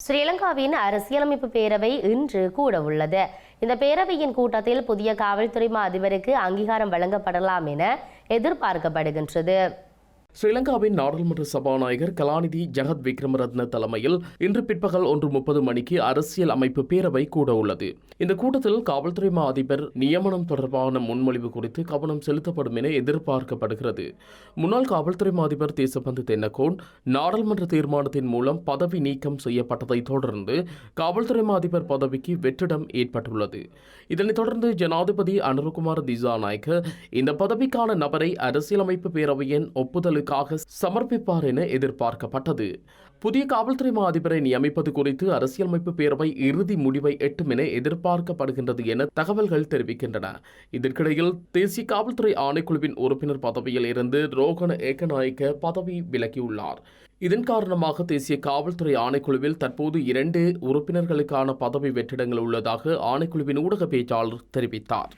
ஸ்ரீலங்காவின் அரசியலமைப்பு பேரவை இன்று கூட உள்ளது இந்த பேரவையின் கூட்டத்தில் புதிய காவல்துறை மா அதிபருக்கு அங்கீகாரம் வழங்கப்படலாம் என எதிர்பார்க்கப்படுகின்றது. ஸ்ரீலங்காவின் நாடாளுமன்ற சபாநாயகர் கலாநிதி ஜெகத் விக்ரமரத்ன தலைமையில் இன்று பிற்பகல் ஒன்று முப்பது மணிக்கு அரசியல் அமைப்பு பேரவை கூட உள்ளது இந்த கூட்டத்தில் காவல்துறை மா அதிபர் நியமனம் தொடர்பான முன்மொழிவு குறித்து கவனம் செலுத்தப்படும் என எதிர்பார்க்கப்படுகிறது. முன்னாள் காவல்துறை மா அதிபர் தேசபந்து தென்னகோன் நாடாளுமன்ற தீர்மானத்தின் மூலம் பதவி நீக்கம் செய்யப்பட்டதை தொடர்ந்து காவல்துறை மா அதிபர் பதவிக்கு வெற்றிடம் ஏற்பட்டுள்ளது. இதனைத் தொடர்ந்து ஜனாதிபதி அனுரகுமார் திசாநாயக்க இந்த பதவிக்கான நபரை அரசியலமைப்பு பேரவையின் ஒப்புதல் ஒப்புதலுக்காக சமர்ப்பிப்பார் என எதிர்பார்க்கப்பட்டது. புதிய காவல்துறை மா அதிபரை நியமிப்பது குறித்து அரசியலமைப்பு பேரவை இறுதி முடிவை எட்டும் என எதிர்பார்க்கப்படுகின்றது என தகவல்கள் தெரிவிக்கின்றன. இதற்கிடையில் தேசிய காவல்துறை ஆணைக்குழுவின் உறுப்பினர் பதவியில் இருந்து ரோகண ஏகநாயக்க பதவி விலகியுள்ளார். இதன் காரணமாக தேசிய காவல்துறை ஆணைக்குழுவில் தற்போது இரண்டு உறுப்பினர்களுக்கான பதவி வெற்றிடங்கள் உள்ளதாக ஆணைக்குழுவின் ஊடக பேச்சாளர் தெரிவித்தார்.